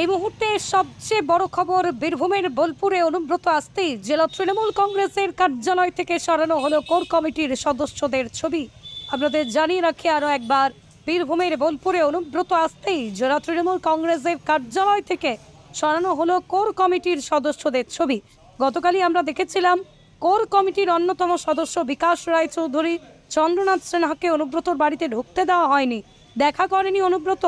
এই মুহূর্তে সবচেয়ে বড় খবর বীরভূমের বোলপুরে অনুব্রত আসতেই জেলা তৃণমূল কংগ্রেসের কার্যালয় থেকে সরানো হলো কোর কমিটির সদস্যদের ছবি। আপনাদের জানিয়ে রাখি আরও একবার, বীরভূমের বোলপুরে অনুব্রত আসতেই জেলা তৃণমূল কংগ্রেসের কার্যালয় থেকে সরানো হলো কোর কমিটির সদস্যদের ছবি। গতকালই আমরা দেখেছিলাম, কোর কমিটির অন্যতম সদস্য বিকাশ রায় চৌধুরী চন্দ্রনাথ সিনহাকে অনুব্রতর বাড়িতে ঢুকতে দেওয়া হয়নি। দেখা করেনি অনুব্রত।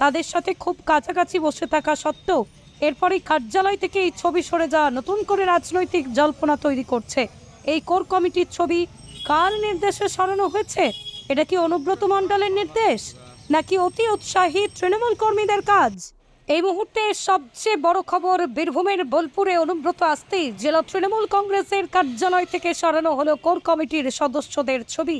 তাদের সাথে খুব কাছাকাছি বসে থাকা সত্ত্বেও এরপরই কার্যালয় থেকে এই ছবি সরে যাওয়া নতুন করে রাজনৈতিক জল্পনা তৈরি করছে। এই কোর কমিটির ছবি কার নির্দেশে সরানো হয়েছে? এটা কি অনুব্রত মণ্ডলের নির্দেশ? নাকি অতি উৎসাহী তৃণমূল কর্মীদের কাজ? এই মুহূর্তে সবচেয়ে বড় খবর বীরভূমের বোলপুরে অনুব্রত আসতেই জেলা তৃণমূল কংগ্রেসের কার্যালয় থেকে সরানো হলো কোর কমিটির সদস্যদের ছবি।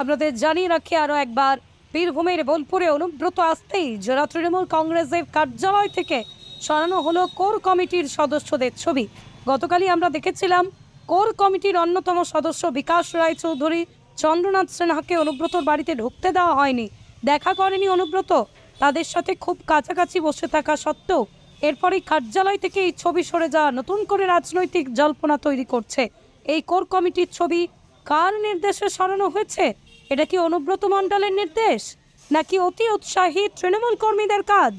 আপনাদের জানিয়ে রাখি আরও একবার বীরভূমের বোলপুরে অনুব্রত আসতেই জেলা তৃণমূল কংগ্রেসের কার্যালয় থেকে সরানো হলো কোর কমিটির সদস্যদের ছবি। গতকালই আমরা দেখেছিলাম কোর কমিটির অন্যতম সদস্য বিকাশ রায় চৌধুরী চন্দ্রনাথ সিনহাকে অনুব্রতর বাড়িতে ঢুকতে দেওয়া হয়নি। দেখা করেনি অনুব্রত। তাদের সাথে খুব কাছাকাছি বসে থাকা সত্ত্বেও এরপরই কার্যালয় থেকে এই ছবি সরে যাওয়া নতুন করে রাজনৈতিক জল্পনা তৈরি করছে। এই কোর কমিটির ছবি কার নির্দেশে সরানো হয়েছে? এটা কি অনুব্রত মণ্ডলের নির্দেশ? নাকি অতি উৎসাহী তৃণমূল কর্মীদের কাজ?